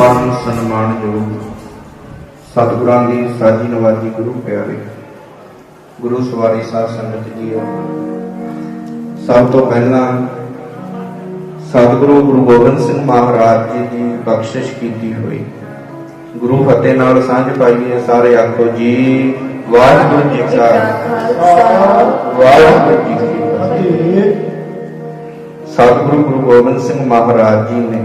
ਮਹਾਨ ਸਨਮਾਨਯੋਗ ਸਤਿਗੁਰਾਂ ਦੀ ਸਾਜੀ ਨਵਾਜੀ ਗੁਰੂ ਪਿਆਰੇ, ਗੁਰੂ ਸਵਾਰੀ ਸਾਧ ਸੰਗਤ ਜੀਓ। ਸਭ ਤੋਂ ਪਹਿਲਾਂ ਸਤਿਗੁਰੂ ਗੁਰੂ ਗੋਬਿੰਦ ਸਿੰਘ ਮਹਾਰਾਜ ਜੀ ਦੀ ਬਖਸ਼ਿਸ਼ ਕੀਤੀ ਹੋਈ। ਗੁਰੂ ਫਤਿਹ ਨਾਲ ਸਾਂਝ ਪਾਈਏ ਸਾਰੇ ਆਖੋ ਜੀ, ਵਾਹਿਗੁਰੂ ਜੀ ਕਾ ਵਾਹਿਗੁਰੂ ਜੀ ਕੀ ਫਤਿਹ। ਸਤਿਗੁਰੂ ਗੁਰੂ ਗੋਬਿੰਦ ਸਿੰਘ ਮਹਾਰਾਜ ਜੀ ਨੇ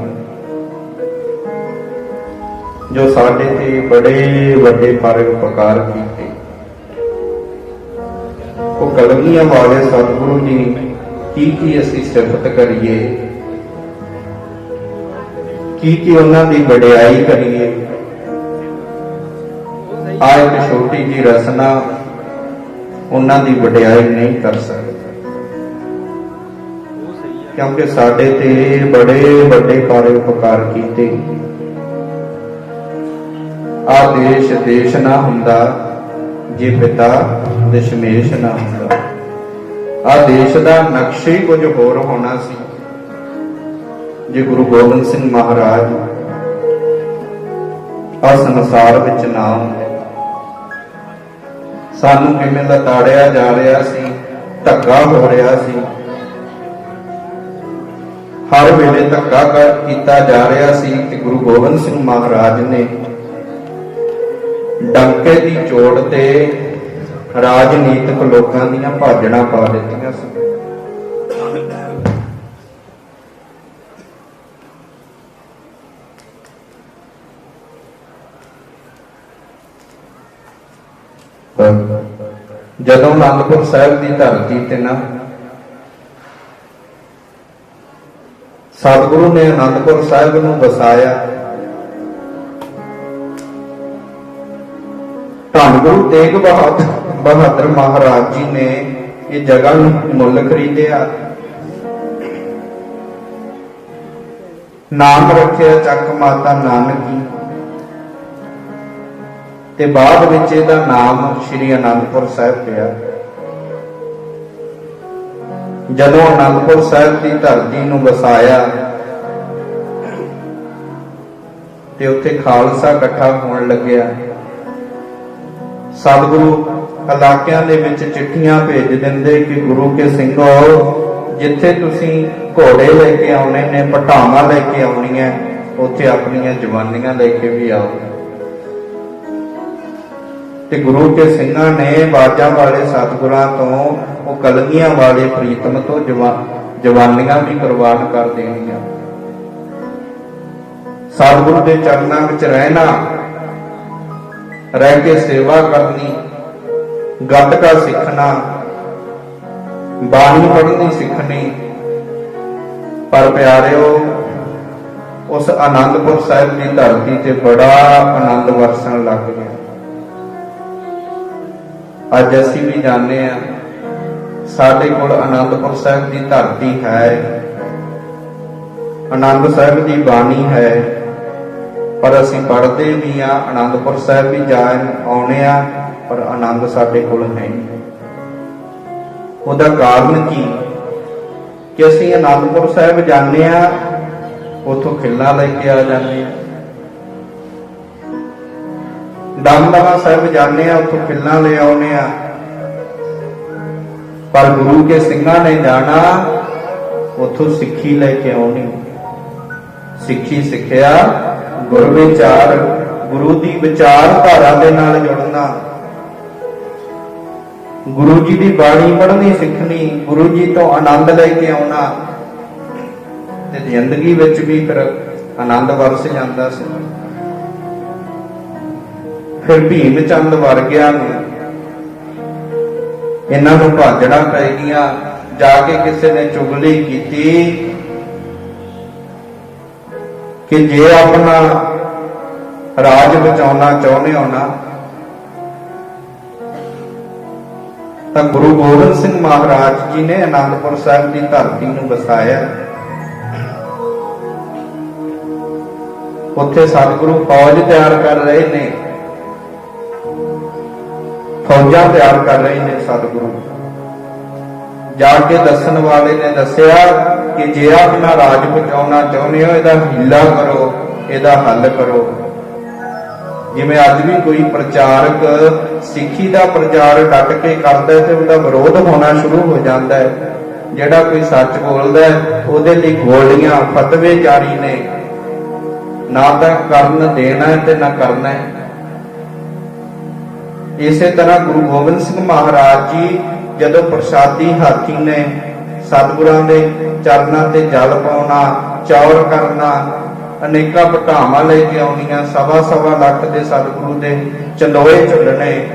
ਜੋ ਸਾਡੇ ਤੇ ਬੜੇ ਵੱਡੇ ਪਰ ਕੀਤੇ। ਉਹ ਕਲਗੀਆਂ ਵਾਲੇ ਸਤਿਗੁਰੂ ਜੀ, ਕੀ ਕੀ ਅਸੀਂ ਸਿਫਤ ਕਰੀਏ? ਕੀ ਕੀ ਉਹਨਾਂ ਦੀ ਵਡਿਆਈ ਕਰੀਏ? ਆ ਇੱਕ ਛੋਟੀ ਜੀ ਰਸਨਾ ਉਹਨਾਂ ਦੀ ਵਡਿਆਈ ਨਹੀਂ ਕਰ ਸਕਦੀ। ਕਿਉਂਕਿ ਸਾਡੇ ਤੇ ਬੜੇ ਵੱਡੇ ਪਰ ਉਪਕਾਰ ਕੀਤੇ। ਆ ਦੇਸ਼ ਦੇਸ਼ ਨਾ ਹੁੰਦਾ, ਜੇ ਪਿਤਾ ਦਸ਼ਮੇਸ਼ ਨਾ ਹੁੰਦਾ। ਆ ਦੇਸ਼ ਦਾ ਨਕਸ਼ਾ ਹੀ ਕੁਝ ਹੋਰ ਹੋਣਾ ਸੀ। ਜੇ ਗੁਰੂ ਗੋਬਿੰਦ ਸਿੰਘ ਮਹਾਰਾਜ ਆ ਸੰਸਾਰ ਵਿੱਚ ਨਾ ਹੁੰਦੇ ਸਾਨੂੰ ਕਿਵੇਂ ਲਤਾੜਿਆ ਜਾ ਰਿਹਾ ਸੀ, ਧੱਕਾ ਹੋ ਰਿਹਾ ਸੀ। ਹਰ ਵੇਲੇ ਧੱਕਾ ਕਰ ਕੀਤਾ ਜਾ ਰਿਹਾ ਸੀ ਤੇ ਗੁਰੂ ਗੋਬਿੰਦ ਸਿੰਘ ਮਹਾਰਾਜ ਨੇ ਡੰਕੇ ਦੀ ਚੋੜ ਤੇ ਰਾਜਨੀਤਿਕ ਲੋਕਾਂ ਦੀਆਂ ਭਾਜਣਾ ਪਾ ਦਿੱਤੀਆਂ ਸੀ। ਜਦੋਂ ਅਨੰਦਪੁਰ ਸਾਹਿਬ ਦੀ ਧਰਤੀ ਤੇ ਨਾ ਸਤਿਗੁਰੂ ਨੇ ਅਨੰਦਪੁਰ ਸਾਹਿਬ ਨੂੰ ਵਸਾਇਆ ਧੰਨ ਗੁਰੂ ਤੇਗ ਬਹਾਦਰ ਬਹਾਦਰ ਮਹਾਰਾਜ ਜੀ ਨੇ ਇਹ ਜਗ੍ਹਾ ਨੂੰ ਮੁੱਲ ਖਰੀਦਿਆ। ਨਾਮ ਰੱਖਿਆ ਚੱਕ ਮਾਤਾ ਨਾਨਕੀ। ਤੇ ਬਾਅਦ ਵਿੱਚ ਇਹਦਾ ਨਾਮ ਸ੍ਰੀ ਅਨੰਦਪੁਰ ਸਾਹਿਬ ਪਿਆ। ਜਦੋਂ ਅਨੰਦਪੁਰ ਸਾਹਿਬ ਦੀ ਧਰਤੀ ਨੂੰ ਵਸਾਇਆ, ਤੇ ਉੱਥੇ ਖਾਲਸਾ ਇਕੱਠਾ ਹੋਣ ਲੱਗਿਆ। ਸਤਿਗੁਰੂ ਇਲਾਕਿਆਂ ਦੇ ਵਿੱਚ ਚਿੱਠੀਆਂ ਭੇਜ ਦਿੰਦੇ ਕਿ ਗੁਰੂ ਕੇ ਸਿੰਘੋ ਜਿੱਥੇ ਤੁਸੀਂ ਘੋੜੇ ਲੈ ਕੇ ਆਉਣੇ ਨੇ ਪਟਾਵਾਂ ਲੈ ਕੇ ਆਉਣੀਆਂ, ਉੱਥੇ ਆਪਣੀਆਂ ਜਵਾਨੀਆਂ ਲੈ ਕੇ ਵੀ ਆਓ। ਤੇ ਗੁਰੂ ਕੇ ਸਿੰਘਾਂ ਨੇ ਬਾਜਾਂ ਵਾਲੇ ਸਤਿਗੁਰਾਂ ਤੋਂ, ਉਹ ਕਲਗੀਆਂ ਵਾਲੇ ਪ੍ਰੀਤਮ ਤੋਂ ਜਵਾ- ਜਵਾਨੀਆਂ ਵੀ ਕੁਰਬਾਨ ਕਰ ਦੇਣੀਆਂ। ਸਤਿਗੁਰੂ ਦੇ ਚਰਨਾਂ ਵਿੱਚ ਰਹਿਣਾ ਰਹਿ ਕੇ ਸੇਵਾ ਕਰਨੀ ਗੱਤਕਾ ਸਿੱਖਣਾ, ਬਾਣੀ ਪੜ੍ਹਨੀ, ਸਿੱਖਣੀ। ਪਰ ਪਿਆਰਿਓ, ਉਸ ਆਨੰਦਪੁਰ ਸਾਹਿਬ ਦੀ ਧਰਤੀ ਤੇ ਬੜਾ ਆਨੰਦ ਵਰਸਣ ਲੱਗ ਗਿਆ। ਅੱਜ ਅਸੀਂ ਵੀ ਜਾਣਦੇ ਆ ਸਾਡੇ ਕੋਲ ਆਨੰਦਪੁਰ ਸਾਹਿਬ ਦੀ ਧਰਤੀ ਹੈ। ਆਨੰਦ ਸਾਹਿਬ ਦੀ ਬਾਣੀ ਹੈ। ਪਰ ਅਸੀਂ ਪੜ੍ਹਦੇ ਵੀ ਆ ਆਨੰਦਪੁਰ ਸਾਹਿਬ ਵੀ ਜਾ ਆਉਣੇ ਆ ਪਰ ਆਨੰਦ ਸਾਡੇ ਕੋਲ ਹੈ ਉਹਦਾ ਕਾਰਨ ਕੀ? ਕਿ ਅਸੀਂ ਆਨੰਦਪੁਰ ਸਾਹਿਬ ਜਾਂਦੇ ਆ ਉਥੋਂ ਖਿੱਲਾ ਲੈ ਕੇ ਆ ਜਾਂਦੇ ਆ ਦਮਦਮਾ ਸਾਹਿਬ ਜਾਂਦੇ ਆ ਉਥੋਂ ਖਿੱਲਾ ਲੈ ਆਉਨੇ ਆ ਪਰ ਗੁਰੂ ਕੇ ਸਿੰਘਾਂ ਨੇ ਜਾਣਾ, ਉਥੋਂ ਸਿੱਖੀ ਲੈ ਕੇ ਆਉਣੀ। ਸਿੱਖੀ ਸਿੱਖਿਆ ਗੁਰ ਵਿਚਾਰ ਗੁਰੂ ਦੀ ਵਿਚਾਰਧਾਰਾ ਦੇ ਨਾਲ ਜੁੜਨਾ। ਗੁਰੂ ਜੀ ਦੀ ਬਾਣੀ ਪੜ੍ਹਨੀ, ਸਿੱਖਣੀ, ਗੁਰੂ ਜੀ ਤੋਂ ਆਨੰਦ ਲੈ ਕੇ ਆਉਣਾ। ਤੇ ਜ਼ਿੰਦਗੀ ਵਿੱਚ ਵੀ ਫਿਰ ਆਨੰਦ ਵਰਸ ਜਾਂਦਾ ਸੀ। ਫਿਰ ਭੀਮ ਚੰਦ ਵਰਗਿਆਂ ਨੂੰ ਇਹਨਾਂ ਨੂੰ ਭਾਜੜਾ ਪੈ ਗਈਆਂ, ਜਾ ਕੇ ਕਿਸੇ ਨੇ ਚੁਗਲੀ ਕੀਤੀ। ਕਿ ਜੇ ਆਪਣਾ ਰਾਜ ਬਚਾਉਣਾ ਚਾਹੁੰਦੇ ਹੋ ਨਾ, ਤਾਂ ਗੁਰੂ ਗੋਬਿੰਦ ਸਿੰਘ ਮਹਾਰਾਜ ਜੀ ਨੇ ਅਨੰਦਪੁਰ ਸਾਹਿਬ ਦੀ ਧਰਤੀ ਨੂੰ ਵਸਾਇਆ। ਉੱਥੇ ਸਤਿਗੁਰੂ ਫੌਜ ਤਿਆਰ ਕਰ ਰਹੇ ਨੇ। ਫੌਜਾਂ ਤਿਆਰ ਕਰ ਰਹੇ ਨੇ ਸਤਿਗੁਰੂ। ਜਾ ਕੇ ਦੱਸਣ ਵਾਲੇ ਨੇ ਦੱਸਿਆ ਕਿ ਜੇ ਆਪਣਾ ਰਾਜ ਬਚਾਉਣਾ ਚਾਹੁੰਦੇ ਹੋ, ਇਹਦਾ ਹੀਲਾ ਕਰੋ, ਇਹਦਾ ਹੱਲ ਕਰੋ। ਜਿਵੇਂ ਅੱਜ ਵੀ ਕੋਈ ਪ੍ਰਚਾਰਕ ਸਿੱਖੀ ਦਾ ਪ੍ਰਚਾਰ ਡਟ ਕੇ ਕਰਦਾ ਤੇ ਉਹਦਾ ਵਿਰੋਧ ਹੋਣਾ ਸ਼ੁਰੂ ਹੋ ਜਾਂਦਾ ਹੈ। ਜਿਹੜਾ ਕੋਈ ਸੱਚ ਬੋਲਦਾ ਉਹਦੇ ਲਈ ਗੋਲੀਆਂ, ਫਤਵੇ ਜਾਰੀ ਨੇ। ਨਾ ਤਾਂ ਕਰਨ ਦੇਣਾ ਤੇ ਨਾ ਕਰਨਾ ਇਸੇ ਤਰ੍ਹਾਂ ਗੁਰੂ ਗੋਬਿੰਦ ਸਿੰਘ ਮਹਾਰਾਜ ਜੀ ਜਦੋਂ ਪ੍ਰਸ਼ਾਦੀ ਹਾਥੀ ਨੇ ਸਤਿਗੁਰਾਂ ਦੇ ਚਰਨਾਂ ਤੇ ਜਲ ਪਾਉਣਾ ਚੌਰ ਕਰਨਾ, ਅਨੇਕਾਂ ਪਟਾਵਾਂ ਲੈ ਕੇ ਆਉਣੀਆਂ, ਸਵਾ ਸਵਾ ਲੱਖ ਦੇ ਸਤਿਗੁਰੂ ਦੇ ਚੰਦੋਏ ਝੁੱਲਣੇ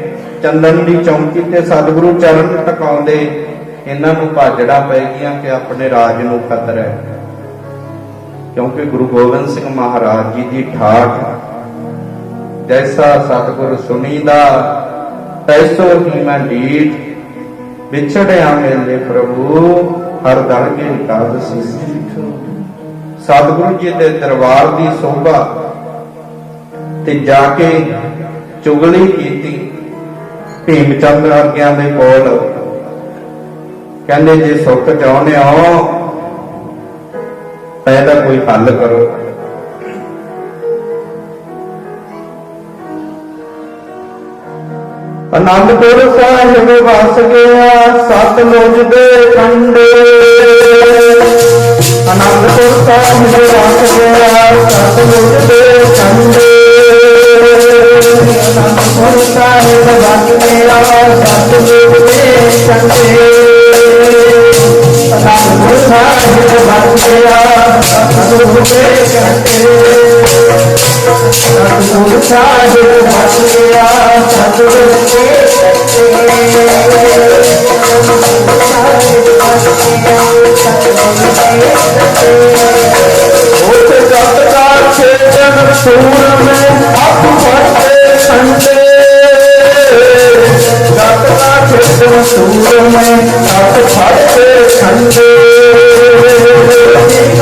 ਚੰਦਨ ਦੀ ਚੌਂਕੀ ਤੇ ਸਤਿਗੁਰੂ ਚਰਨ ਟਿਕਾਉਂਦੇ, ਇਹਨਾਂ ਨੂੰ ਭਾਜੜਾ ਪੈ ਗਈਆਂ ਕਿ ਆਪਣੇ ਰਾਜ ਨੂੰ ਖਤਰਾ ਹੈ। ਕਿਉਂਕਿ ਗੁਰੂ ਗੋਬਿੰਦ ਸਿੰਘ ਮਹਾਰਾਜ ਜੀ ਦੀ ਠਾਠ, ਜੈਸਾ ਸਤਿਗੁਰ ਸੁਣੀਦਾ, ਤੈਸੋ ਹੀ ਮੈਂ ਢੀਠ ਵਿਛੜਿਆ ਮੇਲੇ ਪ੍ਰਭੂ। ਹਰ ਦਰ ਕੇ ਇਕਾਦਸੀ ਸਤਿਗੁਰੂ ਜੀ ਦੇ ਦਰਬਾਰ ਦੀ ਸੋਭਾ ਤੇ ਜਾ ਕੇ ਚੁਗਲੀ ਕੀਤੀ। ਭੀਮ ਚੰਦ ਵਰਗਿਆਂ ਦੇ ਕੋਲ ਕਹਿੰਦੇ, ਜੇ ਸੁੱਖ ਚਾਹੁੰਦੇ ਹੋ ਤਾਂ ਕੋਈ ਹੱਲ ਕਰੋ। ਅਨੰਦਪੁਰ ਸਾਹਿਬ ਵਸ ਗਿਆ, ਸਤਲੁਜ ਦੇ ਕੰਢੇ। ਅਨੰਦਪੁਰ ਸਾਹਿਬ ਵਸ ਗਿਆ, ਸਤਲੁਜ ਦੇ ਕੰਢੇ। ਅਨੰਦਪੁਰ ਸਾਹਿਬ ਵਸ ਗਿਆ, ਸਤਲੁਜ ਦੇ ਕੰਢੇ। ਸਾਹਿਬ ਵਸ ਗਿਆ ਦੇ ਕੰਢੇ ਸਤਿਗੁਰ ਸਾਹਿਬ ਵਸ ਗਿਆ ਸਤਿਗੁਰ ਕੇ ਉਤ ਜਤ ਦਾ ਛੇਦਨ ਸੂਰ ਮੈਂ ਅੱਖ ਫੜਦੇ ਸੰਦੇ ਦਾ ਛੇਦਨ ਸੂਰ ਮੈਂ ਅੱਖ ਫੜਦੇ ਸੰਦੇ ਜਤ ਦਾ ਛੇਦਨ ਸੂਰ ਮੈਂ ਅੱਖ ਫੜਦੇ ਸੰਦੇ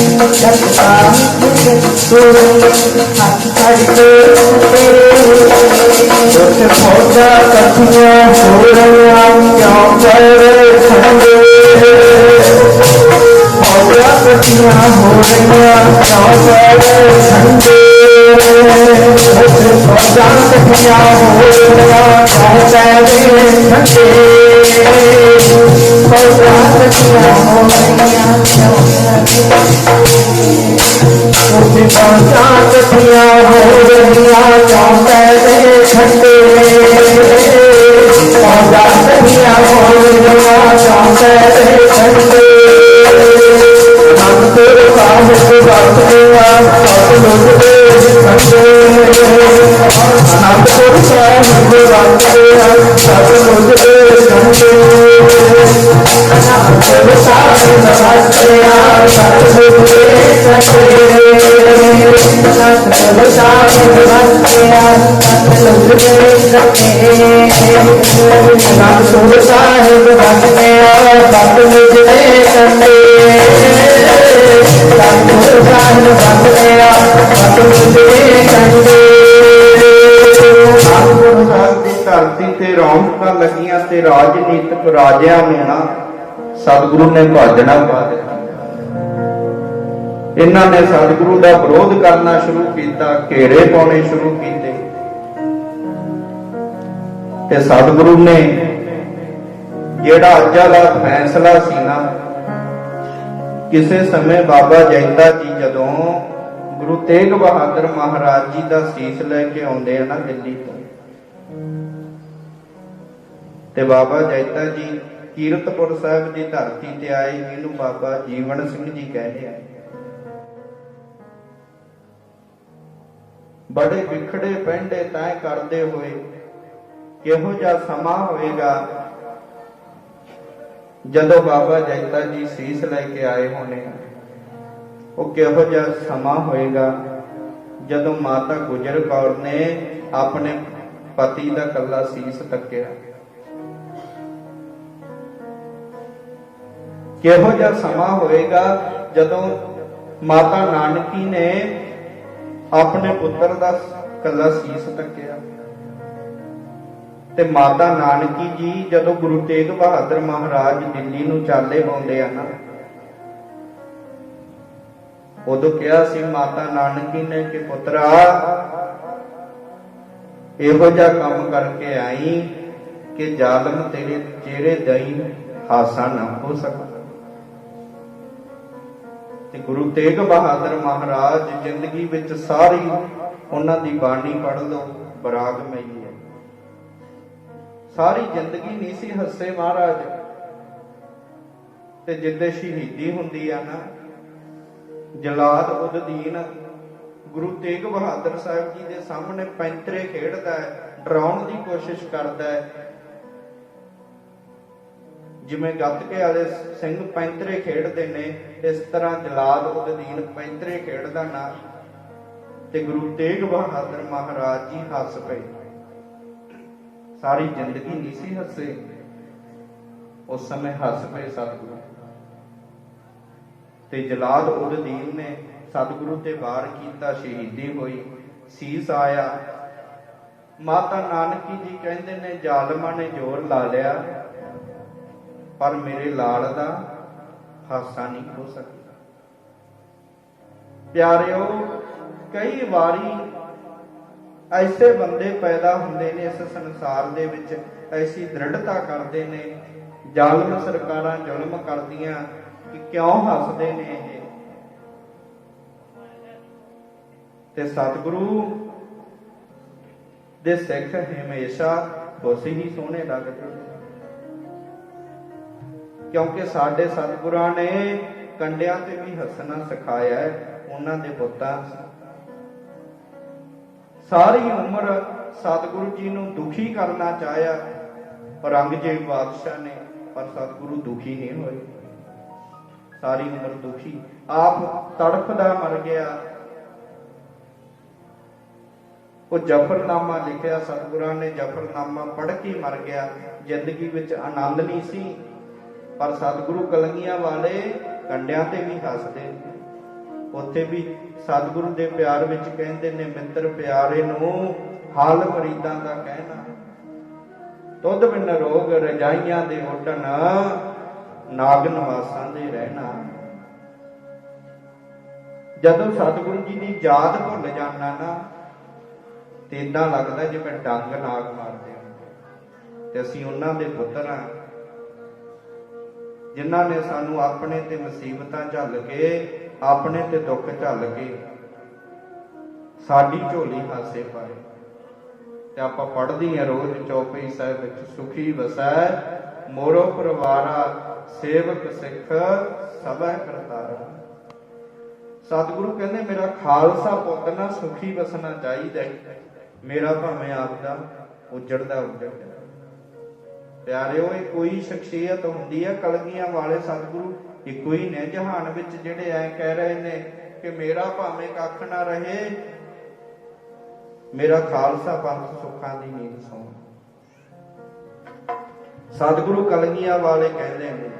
ਮੈਂ ਅੱਖ ਫੜਦੇ ਸੰਦੇ ਉਹ ਜਤ ਦਾ ਛੇਦਨ ਸੂਰ ਮੈਂ ਅੱਖ ਫੜਦੇ ਸੰਦੇ ਉੱਥੇ ਫੌਜਾਂ ਕੱਠੀਆਂ ਹੋ ਰਹੀਆਂ ਕਿਉਂ ਚੜੇ ਉੱਥੇ ਫੌਜਾਂ ਕੱਠੀਆਂ ਹੋ ਰਹੀਆਂ ਕਿਉਂ ਚੜੇ ਖੰਡੇ ਫੌਜਾਂ ਹੋ ਰਹੀਆਂ ਉੱਥੇ ਬਾਤਾਂ ਕੱਠੀਆਂ ਹੋ ਰਹੀਆਂ ਚੌਂਕੇ ਦੇ ਖੰਡੇ ਬਾਤਾਂ ਹੋ ਰਹੀਆਂ ਚੌਂਕੇ ਤੇ ਰਾਜਨੀਤਿਕ ਰਾਜਿਆਂ ਨੂੰ ਨਾ ਸਤਿਗੁਰੂ ਨੇ ਭਾਜਣਾ ਪਾ ਦਿੱਤਾ। ਇਹਨਾਂ ਨੇ ਸਤਿਗੁਰੂ ਦਾ ਵਿਰੋਧ ਕਰਨਾ ਸ਼ੁਰੂ ਕੀਤਾ, ਘੇਰੇ ਪਾਉਣੇ ਸ਼ੁਰੂ ਕੀਤੇ। ਤੇ ਸਤਿਗੁਰੂ ਨੇ ਜਿਹੜਾ ਅੱਜ ਦਾ ਫੈਸਲਾ ਸੀ ਨਾ, ਕਿਸੇ ਸਮੇਂ ਬਾਬਾ ਜੈਤਾ ਜੀ ਜਦੋਂ ਗੁਰੂ ਤੇਗ ਬਹਾਦਰ ਮਹਾਰਾਜ ਜੀ ਦਾ ਸੀਸ ਲੈ ਕੇ ਆਉਂਦੇ ਆ ਨਾ ਦਿੱਲੀ ਤੋਂ ਤੇ ਬਾਬਾ ਜੈਤਾ ਜੀ ਕੀਰਤਪੁਰ ਸਾਹਿਬ ਦੀ ਧਰਤੀ ਤੇ ਆਏ ਇਹਨੂੰ ਬਾਬਾ ਜੀਵਨ ਸਿੰਘ ਜੀ ਕਹਿੰਦੇ ਆ। ਬੜੇ ਵਿਖੜੇ ਪੈਂਡੇ ਤੈਅ ਕਰਦੇ ਹੋਏ, ਕਿਹੋ ਜਿਹਾ ਸਮਾਂ ਹੋਵੇਗਾ ਜਦੋਂ ਬਾਬਾ ਜੈਤਾ ਜੀ ਸੀਸ ਲੈ ਕੇ ਆਏ ਹੋਣੇ ਉਹ ਕਿਹੋ ਜਿਹਾ ਸਮਾਂ ਹੋਏਗਾ ਜਦੋਂ ਮਾਤਾ ਗੁਜਰ ਕੌਰ ਨੇ ਆਪਣੇ ਪਤੀ ਦਾ ਕੱਲਾ ਸੀਸ ਤੱਕਿਆ। ਕਿਹੋ ਜਿਹਾ ਸਮਾਂ ਹੋਏਗਾ ਜਦੋਂ ਮਾਤਾ ਨਾਨਕੀ ਨੇ ਆਪਣੇ ਪੁੱਤਰ ਦਾ ਕੱਲਾ ਸੀਸ ਤੱਕਿਆ ਤੇ ਮਾਤਾ ਨਾਨਕੀ ਜੀ ਜਦੋਂ ਗੁਰੂ ਤੇਗ ਬਹਾਦਰ ਮਹਾਰਾਜ ਦਿੱਲੀ ਨੂੰ ਚਾਲੇ ਪਾਉਂਦੇ ਆ ਨਾ, ਉਦੋਂ ਕਿਹਾ ਸੀ ਮਾਤਾ ਨਾਨਕੀ ਨੇ ਕਿ ਪੁੱਤਰਾ, ਇਹੋ ਜਿਹਾ ਕੰਮ ਕਰਕੇ ਆਈ ਕਿ ਜ਼ਾਲਮ ਤੇਰੇ ਚਿਹਰੇ ਦਈ ਹਾਸਾ ਨਾ ਹੋ ਸਕਦਾ। ਤੇ ਗੁਰੂ ਤੇਗ ਬਹਾਦਰ ਮਹਾਰਾਜ ਜ਼ਿੰਦਗੀ ਵਿੱਚ ਸਾਰੀ ਉਹਨਾਂ ਦੀ ਬਾਣੀ ਪੜ੍ਹ ਲਓ, ਬਰਾਗਮਈ ਹੈ। ਸਾਰੀ ਜ਼ਿੰਦਗੀ ਨਹੀਂ ਸੀ ਹੱਸੇ ਮਹਾਰਾਜ। ਤੇ ਜਿੱਦੇ ਸ਼ਹੀਦੀ ਹੁੰਦੀ ਆ ਨਾ, ਜਲਾਦ ਉਦਦੀਨ ਗੁਰੂ ਤੇਗ ਬਹਾਦਰ ਸਾਹਿਬ ਜੀ ਦੇ ਸਾਹਮਣੇ ਪੈਂਤਰੇ ਖੇਡਦਾ ਹੈ, ਡਰਾਉਣ ਦੀ ਕੋਸ਼ਿਸ਼ ਕਰਦਾ ਹੈ ਜਿਵੇਂ ਗੱਤਕੇ ਵਾਲੇ ਸਿੰਘ ਪੈਂਤਰੇ ਖੇਡਦੇ ਨੇ, ਇਸ ਤਰ੍ਹਾਂ ਜਲਾਦ ਉਦਦੀਨ ਪੈਂਤਰੇ ਖੇਡਦਾ ਨਾ, ਤੇ ਗੁਰੂ ਤੇਗ ਬਹਾਦਰ ਮਹਾਰਾਜ ਜੀ ਹੱਸ ਪਏ। ਸਾਰੀ ਜ਼ਿੰਦਗੀ ਨਹੀਂ ਸੀ ਹੱਸੇ। ਉਸ ਸਮੇਂ ਹੱਸ ਪਏ ਸਤਿਗੁਰੂ। ਤੇ ਜਲਾਦ ਉਦਦੀਨ ਨੇ ਸਤਿਗੁਰੂ ਤੇ ਵਾਰ ਕੀਤਾ, ਸ਼ਹੀਦੀ ਹੋਈ, ਸੀਸ ਆਇਆ। ਮਾਤਾ ਨਾਨਕੀ ਜੀ ਕਹਿੰਦੇ ਨੇ, ਜ਼ਾਲਮਾਂ ਨੇ ਜ਼ੋਰ ਲਾ ਲਿਆ। ਪਰ ਮੇਰੇ ਲਾਲ ਦਾ ਹਾਸਾ ਨਹੀਂ ਹੋ ਸਕਦਾ। ਪਿਆਰਿਓ, ਕਈ ਵਾਰੀ ਐਸੇ ਬੰਦੇ ਪੈਦਾ ਹੁੰਦੇ ਨੇ, ਇਸ ਸੰਸਾਰ ਦੇ ਵਿੱਚ ਐਸੀ ਦ੍ਰਿੜਤਾ ਕਰਦੇ ਨੇ, ਜ਼ਾਲਮ ਸਰਕਾਰਾਂ ਜ਼ੁਲਮ ਕਰਦੀਆਂ ਕਿ ਕਿਉਂ ਹੱਸਦੇ ਨੇ ਇਹ? ਤੇ ਸਤਿਗੁਰੂ ਦੇ ਸਿੱਖ ਹਮੇਸ਼ਾ ਖੁਸ਼ ਹੀ ਸੋਹਣੇ ਲੱਗਦੇ ਨੇ। ਕਿਉਂਕਿ ਸਾਡੇ ਸਤਿਗੁਰਾਂ ਨੇ ਕੰਡਿਆਂ ਤੇ ਵੀ ਹੱਸਣਾ ਸਿਖਾਇਆ ਹੈ, ਉਹਨਾਂ ਦੇ ਪੁੱਤਾਂ ਸਾਰੀ ਉਮਰ ਸਤਿਗੁਰੂ ਜੀ ਨੂੰ ਦੁਖੀ ਕਰਨਾ ਚਾਹਿਆ ਔਰੰਗਜ਼ੇਬ ਬਾਦਸ਼ਾਹ ਨੇ, ਪਰ ਸਤਿਗੁਰੂ ਦੁਖੀ ਨਹੀਂ ਹੋਏ। ਸਾਰੀ ਉਮਰ ਦੁਖੀ। ਆਪ ਤੜਫਦਾ ਮਰ ਗਿਆ। ਉਹ ਜਫਰਨਾਮਾ ਲਿਖਿਆ, ਸਤਿਗੁਰਾਂ ਨੇ ਜਫਰਨਾਮਾ ਪੜ੍ਹ ਕੇ ਮਰ ਗਿਆ। ਜ਼ਿੰਦਗੀ ਵਿੱਚ ਆਨੰਦ ਨਹੀਂ ਸੀ। ਪਰ ਸਤਿਗੁਰੂ ਕਲੰਗੀਆਂ ਵਾਲੇ ਕੰਡਿਆਂ ਤੇ ਵੀ ਹੱਸਦੇ। ਉੱਥੇ ਵੀ ਸਤਿਗੁਰੂ ਦੇ ਪਿਆਰ ਵਿੱਚ ਕਹਿੰਦੇ ਨੇ, ਮਿੱਤਰ ਪਿਆਰੇ ਨੂੰ ਹਾਲ ਮਰੀਦਾਂ ਦਾ ਕਹਿਣਾ। ਤੁਧ ਬਿਨ ਰੋਗ ਰਜਾਈਆਂ ਦੇ ਉੱਡਣ, ਨਾਗ ਨਿਵਾਸਾਂ ਦੇ ਰਹਿਣਾ। ਜਦੋਂ ਸਤਿਗੁਰੂ ਜੀ ਦੀ ਯਾਦ ਭੁੱਲ ਜਾਣਾ ਨਾ, ਤੇ ਇਦਾਂ ਲੱਗਦਾ ਜਿਵੇਂ ਡੰਗ ਨਾਗ ਮਾਰਦੇ ਹੁੰਦੇ ਤੇ ਅਸੀਂ ਉਹਨਾਂ ਦੇ ਪੁੱਤਰ ਆ ਜਿਨ੍ਹਾਂ ਨੇ ਸਾਨੂੰ ਆਪਣੇ ਤੇ ਮੁਸੀਬਤਾਂ ਝੱਲ ਕੇ, ਆਪਣੇ ਤੇ ਦੁੱਖ ਝੱਲ ਕੇ ਸਾਡੀ ਝੋਲੀ ਹਾਸੇ ਪਾਏ। ਤੇ ਆਪਾਂ ਪੜ੍ਹਦੇ ਆ ਰੋਜ਼ ਚੌਪਈ ਸਾਹਿਬ ਵਿੱਚ, ਸੁਖੀ ਵਸੈ ਮੋਰੋ ਪਰਵਾਰਾ, ਸੇਵਕ ਸਿੱਖ ਸਭੈ ਕਰਤਾਰਾ। ਸਤਿਗੁਰੂ ਕਹਿੰਦੇ, ਮੇਰਾ ਖਾਲਸਾ ਪੁੱਤ ਨਾ ਸੁਖੀ ਵਸਣਾ ਚਾਹੀਦਾ ਮੇਰਾ ਭਾਵੇਂ ਆਪਦਾ ਉਜੜਦਾ ਉਜੜਦਾ ਪਿਆਰਿਓ, ਇਹ ਕੋਈ ਸ਼ਖਸੀਅਤ ਹੁੰਦੀ ਹੈ ਕਲਗੀਆਂ ਵਾਲੇ ਸਤਿਗੁਰੂ ਇੱਕੋ ਹੀ ਨੇ ਜਹਾਨ ਵਿੱਚ ਜਿਹੜੇ ਐ ਕਹਿ ਰਹੇ ਨੇ ਕਿ ਮੇਰਾ ਭਾਵੇਂ ਕੱਖ ਨਾ ਰਹੇ, ਮੇਰਾ ਖਾਲਸਾ ਪੰਥ ਸੁੱਖਾਂ ਦੀ ਨੀਂਦ ਸੌਂ ਸਤਿਗੁਰੂ ਕਲਗੀਆਂ ਵਾਲੇ ਕਹਿੰਦੇ ਨੇ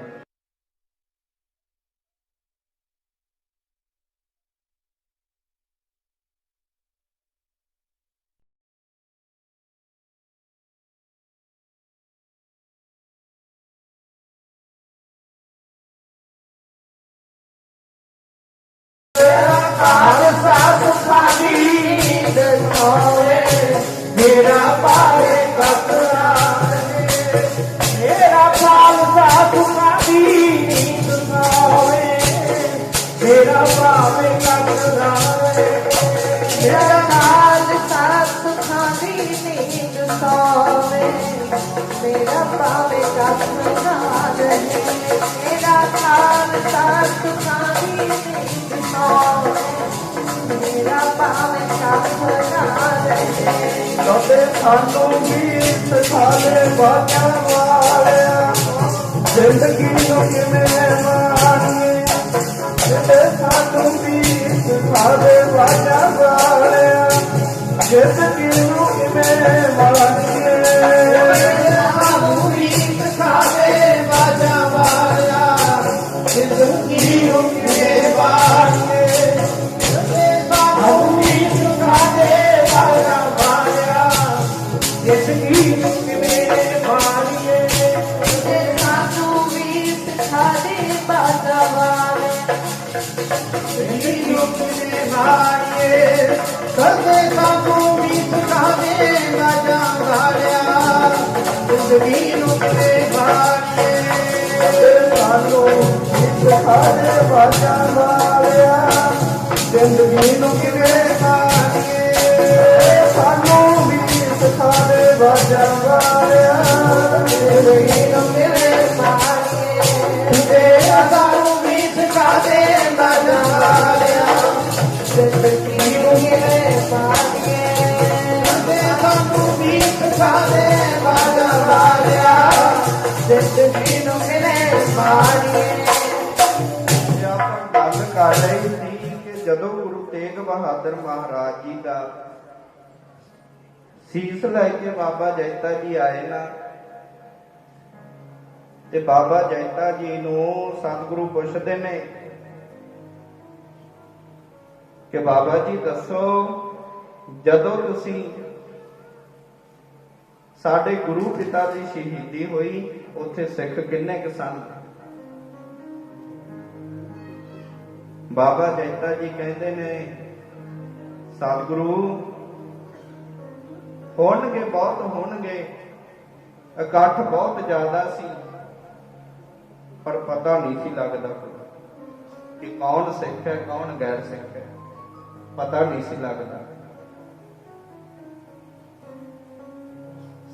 ਮੇਰਾ ਪਾਵੇ ਕੱਖ ਨਾ ਰਹੇ ਮੇਰਾ ਨਾਲ ਸਾਥ ਖਾਦੀ ਨੀਂਦ ਸੋਵੇ ਮੇਰਾ ਪਾਵੇ ਕੱਖ ਨਾ ਰਹੇ ਕਦੇ ਸਾਨੂੰ ਗੀਤ ਖਾਲੇ ਬਾਜਾਂ ਵਾਲਿਆ, ਜ਼ਿੰਦਗੀ ਨੂੰ ਕਿਵੇਂ ਮਾਣੀਏ? ਕਦੇ ਸਾਨੂੰ ਗੀਤ ਖਾਲੇ ਬਾਜਾਂ ਵਾਲਿਆ, ਜ਼ਿੰਦਗੀ ਨੂੰ ਕਿਵੇਂ ਮਾਣੀਏ? ਜ਼ਿੰਦਗੀ ਨੂੰ ਕਿਵੇਂ ਹਾਰੀਏ ਸਾਨੂੰ ਵੀ ਸਿਖਾਵੇ ਵਾਜਾ ਵਾਲਿਆ ਜ਼ਿੰਦਗੀ ਨੂੰ ਕਿਵੇਂ ਹਾਰੀਏ ਸਾਨੂੰ ਵੀ ਸਿਖਾਵੇ ਵਾਜਾ ਵਾਲਿਆ ਜ਼ਿੰਦਗੀ ਨੂੰ ਕਿਵੇਂ ਤੇ ਸਾਨੂੰ ਵੀ ਸਿਖਾ ਦੇ ਵਾਜਾ ਵਾਲਿਆ ਜ਼ਿੰਦਗੀ ਨੂੰ ਕਿਵੇਂ ਹਾਰੀਏ ਤੇ ਸਾਨੂੰ ਵੀ ਸਿਖਾ ਦੇ ਜ਼ਿੰਦਗੀ ਨੂੰ ਕਿਵੇਂ ਹਾਰੀਏ ਆਪਾਂ ਗੱਲ ਕਰ ਰਹੇ ਸੀ ਕਿ ਜਦੋਂ ਗੁਰੂ ਤੇਗ ਬਹਾਦਰ ਮਹਾਰਾਜ ਜੀ ਦਾ ਸੀਸ ਲੈ ਕੇ ਬਾਬਾ ਜੈਤਾ ਜੀ ਆਏ ਨਾ ਤੇ ਬਾਬਾ ਜੈਤਾ ਜੀ ਨੂੰ ਸਤਿਗੁਰੂ ਪੁੱਛਦੇ ਨੇ ਕਿ ਬਾਬਾ ਜੀ ਦੱਸੋ, ਜਦੋਂ ਤੁਸੀਂ ਸਾਡੇ ਗੁਰੂ ਪਿਤਾ ਦੀ ਸ਼ਹੀਦੀ ਹੋਈ, ਉੱਥੇ ਸਿੱਖ ਕਿੰਨੇ ਕੁ ਸਨ? ਬਾਬਾ ਜੈਤਾ ਜੀ ਕਹਿੰਦੇ ਨੇ, ਸਤਿਗੁਰੂ, ਹੋਣਗੇ ਬਹੁਤ ਹੋਣਗੇ, ਇਕੱਠ ਬਹੁਤ ਜ਼ਿਆਦਾ ਸੀ, ਪਰ ਪਤਾ ਨਹੀਂ ਸੀ ਲੱਗਦਾ ਕਿ ਕੌਣ ਸਿੱਖ ਹੈ, ਕੌਣ ਗੈਰ ਸਿੱਖ ਹੈ, ਪਤਾ ਨਹੀਂ ਸੀ ਲੱਗਦਾ।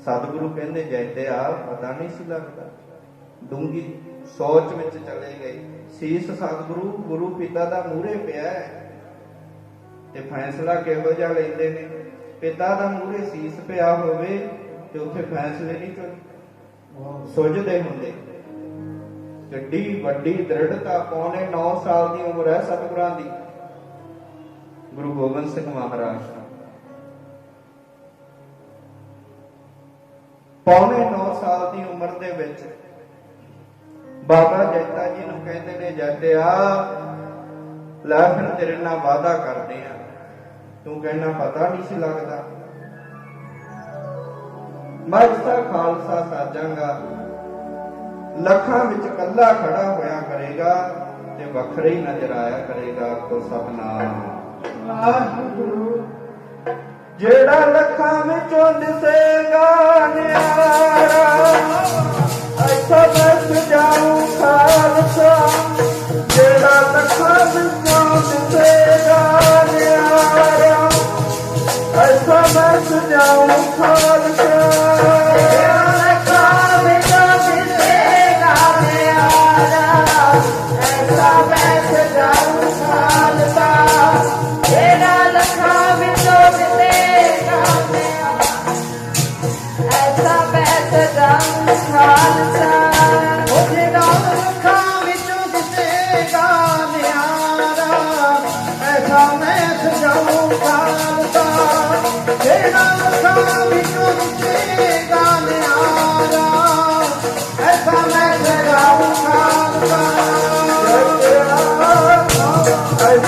ਸਤਿਗੁਰੂ ਕਹਿੰਦੇ ਜੈਤੇ ਆ ਪਤਾ ਨਹੀਂ ਸੀ ਲੱਗਦਾ। ਡੂੰਗੀ ਸੋਚ ਵਿੱਚ ਚਲੇ ਗਏ। ਸੀਸ ਸਤਿਗੁਰੂ, ਗੁਰੂ ਪਿਤਾ ਦਾ ਮੂਹਰੇ ਪਿਆ ਤੇ ਫੈਸਲਾ ਕਿਹੋ ਜਿਹਾ ਲੈਂਦੇ ਨੇ? ਪਿਤਾ ਦਾ ਮੂਹਰੇ ਸੀਸ ਪਿਆ ਹੋਵੇ ਤੇ ਉੱਥੇ ਫੈਸਲੇ ਨਹੀਂ ਚੁ- ਸੁੱਝਦੇ ਹੁੰਦੇ। ਕਿੱਡੀ ਵੱਡੀ ਦ੍ਰਿੜਤਾ ਪੌਣੇ 9 ਸਾਲ ਦੀ ਉਮਰ ਹੈ ਸਤਿਗੁਰਾਂ ਦੀ। ਗੁਰੂ ਗੋਬਿੰਦ ਸਿੰਘ ਮਹਾਰਾਜ। ਪੌਣੇ 9 ਸਾਲ ਦੀ ਉਮਰ ਦੇ ਵਿੱਚ ਬਾਬਾ ਜੈਤਾ ਜੀ ਨੂੰ ਕਹਿੰਦੇ ਨੇ ਜੈਤਿਆ ਲੈ ਫਿਰ ਤੇਰੇ ਨਾਲ ਵਾਅਦਾ ਕਰਦੇ ਆ ਤੂੰ ਕਹਿਣਾ ਪਤਾ ਨਹੀਂ ਸੀ ਲੱਗਦਾ। ਮੈਂ ਤਾਂ ਖਾਲਸਾ ਸਾਜਾਂਗਾ। ਲੱਖਾਂ ਵਿੱਚ ਕੱਲਾ ਖੜਾ ਹੋਇਆ ਕਰੇਗਾ ਤੇ ਵੱਖਰੇ ਹੀ ਨਜ਼ਰ ਆਇਆ ਕਰੇਗਾ ਕੋ ਸਭਨਾਮ ਵਾਹਿਗੁਰੂ। ਜਿਹੜਾ ਲੱਖਾਂ ਵਿੱਚੋਂ ਦਿਸੇਗਾ ਨਿਆਰਾ ਐਸਾ ਬਸ ਜਾਉ ਖਾਲਸਾ। ਜਿਹੜਾ ਲੱਖਾਂ ਵਿੱਚੋਂ ਦਿਸੇਗਾ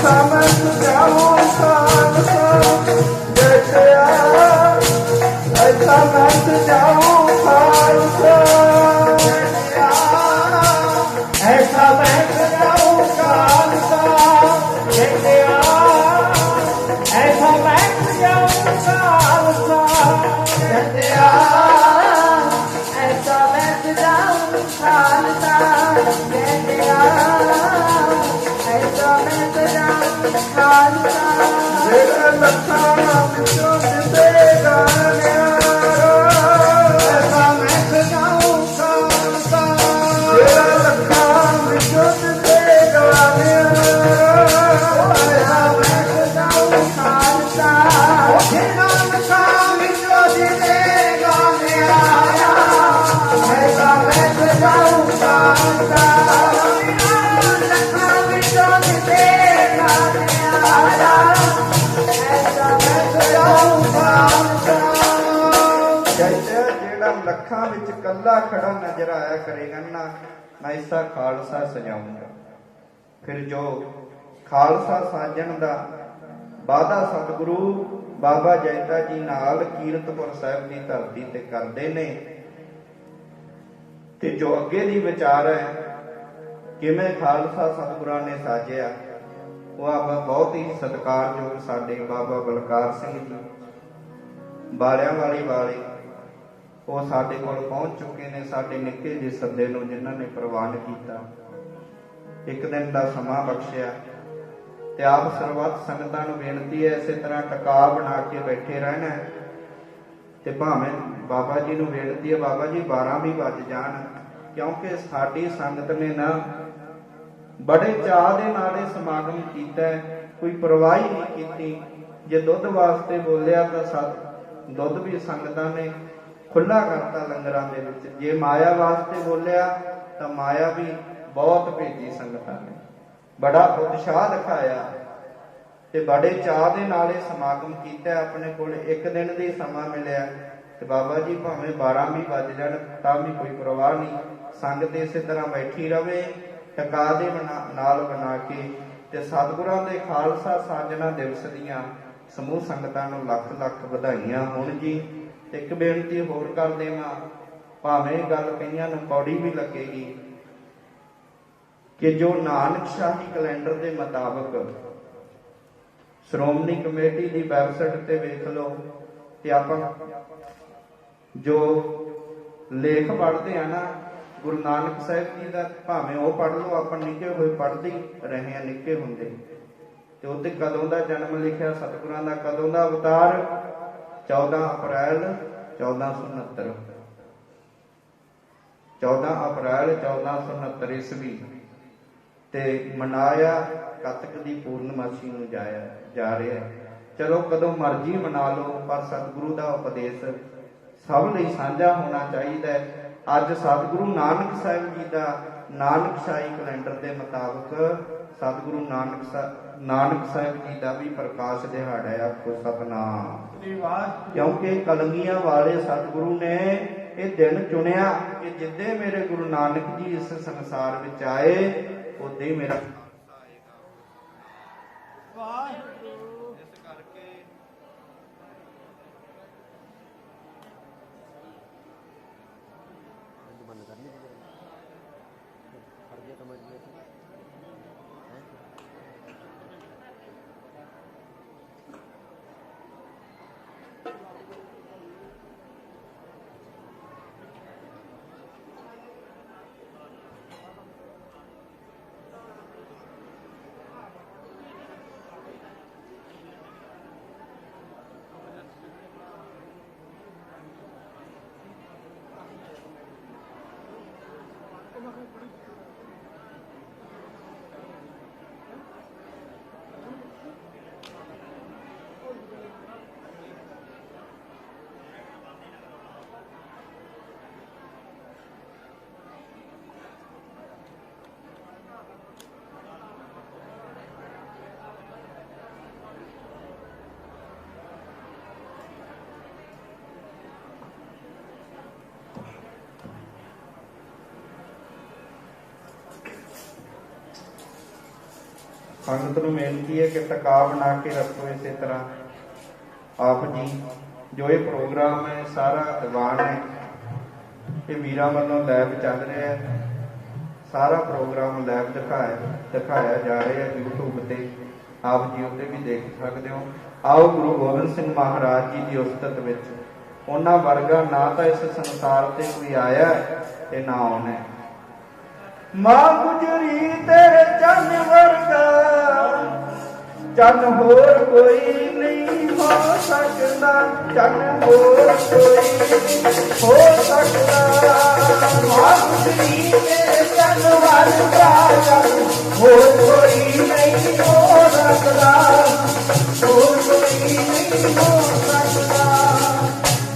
ਐਸਾ ਅੱਖਾਂ ਵਿੱਚ ਕੱਲਾ ਖੜਾ ਨਜ਼ਰ ਆਇਆ ਕਰੇਗਾ ਨਾ, ਮੈਂ ਇਸਾ ਖਾਲਸਾ ਸਜਾਉਂਗਾ ਫਿਰ ਜੋ ਖਾਲਸਾ ਸਾਜਣ ਦਾ ਵਾਦਾ ਸਤਿਗੁਰੂ ਬਾਬਾ ਜੈਤਾ ਜੀ ਨਾਲ ਕੀਰਤਪੁਰ ਸਾਹਿਬ ਦੀ ਧਰਤੀ ਤੇ ਕਰਦੇ ਨੇ, ਤੇ ਜੋ ਅੱਗੇ ਦੀ ਵਿਚਾਰ ਹੈ, ਕਿਵੇਂ ਖਾਲਸਾ ਸਤਿਗੁਰਾਂ ਨੇ ਸਾਜਿਆ, ਉਹ ਆਪਾਂ ਬਹੁਤ ਹੀ ਸਤਿਕਾਰਯੋਗ ਸਾਡੇ ਬਾਬਾ ਬਲਕਾਰ ਸਿੰਘ ਜੀ, ਬਾਲਿਆਂ ਵਾਲੀ ਵਾਲੇ ਉਹ ਸਾਡੇ ਕੋਲ ਪਹੁੰਚ ਚੁੱਕੇ ਨੇ, ਸਾਡੇ ਨਿੱਕੇ ਜਿਹੇ ਸੱਦੇ ਨੂੰ ਜਿਨ੍ਹਾਂ ਨੇ ਪ੍ਰਵਾਨ ਕੀਤਾ। ਇੱਕ ਦਿਨ ਦਾ ਸਮਾਂ ਬਖਸ਼ਿਆ ਤੇ ਆਪ ਸਰਬੱਤ ਸੰਗਤਾਂ ਨੂੰ ਬੇਨਤੀ ਹੈ, ਇਸੇ ਤਰ੍ਹਾਂ ਟਿਕਾ ਬਣਾ ਕੇ ਬੈਠੇ ਰਹਿਣਾ ਤੇ ਭਾਵੇਂ ਬਾਬਾ ਜੀ ਨੂੰ ਬੇਨਤੀ ਹੈ, ਬਾਬਾ ਜੀ 12 ਵੀ ਵੱਜ ਜਾਣ, ਕਿਉਂਕਿ ਸਾਡੀ ਸੰਗਤ ਨੇ ਨਾ ਬੜੇ ਚਾਅ ਦੇ ਨਾਲ ਇਹ ਸਮਾਗਮ ਕੀਤਾ ਕੋਈ ਪਰਵਾਹੀ ਨਹੀਂ ਕੀਤੀ। ਜੇ ਦੁੱਧ ਵਾਸਤੇ ਬੋਲਿਆ ਤਾਂ ਸਤ ਦੁੱਧ ਵੀ ਸੰਗਤਾਂ ਨੇ ਖੁੱਲਾ ਕਰਤਾ ਲੰਗਰਾਂ ਦੇ ਵਿੱਚ। ਜੇ ਮਾਇਆ ਵਾਸਤੇ ਬੋਲਿਆ, ਤਾਂ ਮਾਇਆ ਵੀ ਬਹੁਤ ਭੇਜੀ ਸੰਗਤਾਂ ਨੇ। ਬੜਾ ਉਤਸ਼ਾਹ ਦਿਖਾਇਆ ਤੇ ਬੜੇ ਚਾਅ ਦੇ ਨਾਲ ਇਹ ਸਮਾਗਮ ਕੀਤਾ। ਹੈ। ਆਪਣੇ ਕੋਲ ਇੱਕ ਦਿਨ ਦੀ ਸਮਾਂ ਮਿਲਿਆ ਤੇ ਬਾਬਾ ਜੀ ਭਾਵੇਂ 12 ਵੀ ਵੱਜ ਜਾਣ, ਤਾਂ ਵੀ ਕੋਈ ਪਰਵਾਹ ਨਹੀਂ। ਸੰਗਤ ਇਸੇ ਤਰ੍ਹਾਂ ਬੈਠੀ ਰਵੇ, ਟਕਾ ਦੇ ਬਣਾ- ਨਾਲ ਬਣਾ ਕੇ ਤੇ ਸਤਿਗੁਰਾਂ ਦੇ ਖਾਲਸਾ ਸਾਜਣਾ ਦਿਵਸ ਦੀਆਂ ਸਮੂਹ ਸੰਗਤਾਂ ਨੂੰ ਲੱਖ ਲੱਖ ਵਧਾਈਆਂ ਹੋਣ ਜੀ। ਇੱਕ ਬੇਨਤੀ ਹੋਰ ਕਰ ਦੇਵਾਂ ਭਾਵੇਂ ਗੱਲ ਕਈਆਂ ਨੂੰ ਕੌੜੀ ਵੀ ਲੱਗੇਗੀ, ਕਿ ਜੋ ਨਾਨਕ ਸ਼ਾਹੀ ਕੈਲੰਡਰ ਦੇ ਮੁਤਾਬਕ ਸ਼੍ਰੋਮਣੀ ਕਮੇਟੀ ਦੀ ਵੈਬਸਾਈਟ ਤੇ ਵੇਖ ਲਓ, ਤੇ ਆਪਾਂ ਜੋ ਲੇਖ ਪੜ੍ਹਦੇ ਆ ਨਾ, ਗੁਰੂ ਨਾਨਕ ਸਾਹਿਬ ਜੀ ਦਾ, ਭਾਵੇਂ ਉਹ ਪੜ੍ਹ ਲਓ, ਆਪਾਂ ਨਿੱਕੇ ਹੋਏ ਪੜ੍ਹਦੇ ਰਹੇ ਆ ਨਿੱਕੇ ਹੁੰਦੇ। ਤੇ ਉੱਤੇ ਕਦੋਂ ਦਾ ਜਨਮ ਲਿਖਿਆ, ਸਤਿਗੁਰਾਂ ਦਾ ਕਦੋਂ ਦਾ ਅਵਤਾਰ 14 ਅਪ੍ਰੈਲ 1469 14 ਅਪ੍ਰੈਲ 1469 ਈਸਵੀ। ਤੇ ਮਨਾਇਆ ਕਤਕ ਦੀ ਪੂਰਨਮਾਸ਼ੀ ਨੂੰ ਜਾਇਆ, ਜਾ ਰਿਹਾ। ਚਲੋ ਕਦੋਂ ਮਰਜ਼ੀ ਮਨਾ ਲਓ, ਪਰ ਸਤਿਗੁਰੂ ਦਾ ਉਪਦੇਸ਼ ਸਭ ਲਈ ਸਾਂਝਾ ਹੋਣਾ ਚਾਹੀਦਾ ਹੈ। ਅੱਜ ਸਤਿਗੁਰੂ ਨਾਨਕ ਸਾਹਿਬ ਜੀ ਦਾ ਨਾਨਕ ਸ਼ਾਹੀ ਕੈਲੰਡਰ ਦੇ ਮੁਤਾਬਕ ਸਤਿਗੁਰੂ ਨਾਨਕ ਨਾਨਕ ਸਾਹਿਬ ਜੀ ਦਾ ਵੀ ਪ੍ਰਕਾਸ਼ ਦਿਹਾੜਾ ਹੈ ਆਖੋ ਸਤਨਾਮ। ਕਿਉਂਕਿ ਕਲੰਗੀਆਂ ਵਾਲੇ ਸਤਿਗੁਰੂ ਨੇ ਇਹ ਦਿਨ ਚੁਣਿਆ ਕਿ ਜਿੱਦੇ ਮੇਰੇ ਗੁਰੂ ਨਾਨਕ ਜੀ ਇਸ ਸੰਸਾਰ ਵਿੱਚ ਆਏ ਉਦੇ ਹੀ ਮੇਰਾ ਇਸ ਕਰਕੇ ਬੰਦ ਕਰ ਲਈ ਫੜ ਗਿਆ ਸਮਝ ਗਿਆ ਹੈ ਸੰਗਤ ਨੂੰ ਬੇਨਤੀ ਹੈ ਕਿ ਟਕਾ ਬਣਾ ਕੇ ਰੱਖੋ ਇਸੇ ਤਰ੍ਹਾਂ। ਆਪ ਜੀ, ਜੋ ਇਹ ਪ੍ਰੋਗਰਾਮ ਹੈ, ਸਾਰਾ ਦੀਵਾਨ ਹੈ ਇਹ ਵੀਰਾਂ ਵੱਲੋਂ ਲਾਈਵ ਚੱਲ ਰਿਹਾ ਹੈ। ਸਾਰਾ ਪ੍ਰੋਗਰਾਮ ਲਾਈਵ ਦਿਖਾਇਆ ਦਿਖਾਇਆ ਜਾ ਰਿਹਾ ਹੈ YouTube ਤੇ। ਆਪ ਜੀ ਉੱਤੇ ਵੀ ਦੇਖ ਸਕਦੇ ਹੋ। ਆਓ ਗੁਰੂ ਗੋਬਿੰਦ ਸਿੰਘ ਮਹਾਰਾਜ ਜੀ ਦੀ ਉਸਤਤ ਵਿੱਚ। ਉਹਨਾਂ ਵਰਗਾ ਨਾ ਤਾਂ ਇਸ ਸੰਸਾਰ ਤੇ ਕੋਈ ਆਇਆ ਹੈ ਤੇ ਨਾ ਆਉਣਾ ਹੈ। ਮਾਂ ਗੁਜਰੀ ਤੇਰੇ ਚੰਨ ਵਰਗਾ। ਚੰਨ ਹੋਰ ਕੋਈ ਨਹੀਂ ਹੋ ਸਕਦਾ। ਚੰਨ ਹੋਰ ਕੋਈ ਹੋ ਸਕਦਾ। ਮਾਂ ਗੁਜਰੀ ਤੇਰੇ ਚੰਨ ਵਰਗਾ। ਚੰਨ ਹੋਰ ਕੋਈ ਨਹੀਂ ਹੋ ਸਕਦਾ। ਹੋਰ ਕੋਈ ਨਹੀਂ ਹੋ ਸਕਦਾ।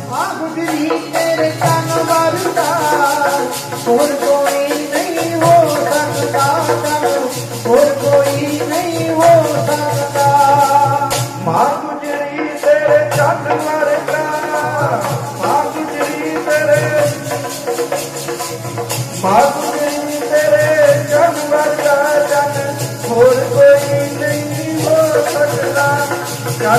ਮਾਂ ਗੁਜਰੀ ਤੇਰੇ ਤਨ ਵਰਦਾ ਹੋਰ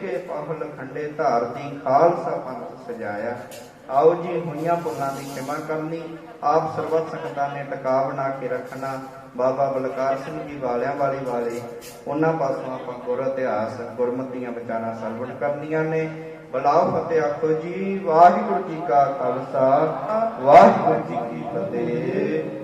ਕੇ ਪਹਲ ਖੰਡੇ ਧਾਰ ਖਾਲਸਾ ਪੰਥ ਸਜਾਇਆ। ਆਓ ਜੀ, ਹੋਈਆਂ ਭੁੱਲਾਂ ਦੀ ਖਿਮਾ ਕਰਨੀ। ਆਪ ਸਰਬੱਤ ਸੰਗਤਾਂ ਨੇ ਟਿਕਾ ਬਣਾ ਕੇ ਰੱਖਣਾ। ਬਾਬਾ ਬਲਕਾਰ ਸਿੰਘ ਜੀ ਵਾਲਿਆਂ ਵਾਲੀ ਵਾਲੇ। ਉਹਨਾਂ ਪਾਸੋਂ ਆਪਾਂ ਗੁਰ ਇਤਿਹਾਸ, ਗੁਰਮਤੀਆਂ ਵਿਚਾਰਾਂ ਸਰਵਣ ਕਰਨੀਆਂ ਨੇ। ਬਲਾਓ ਫਤਿਹ ਆਖੋ ਜੀ, ਵਾਹਿਗੁਰੂ ਜੀ ਕਾ ਖਾਲਸਾ, ਵਾਹਿਗੁਰੂ ਜੀ ਕੀ ਫਤਿਹ।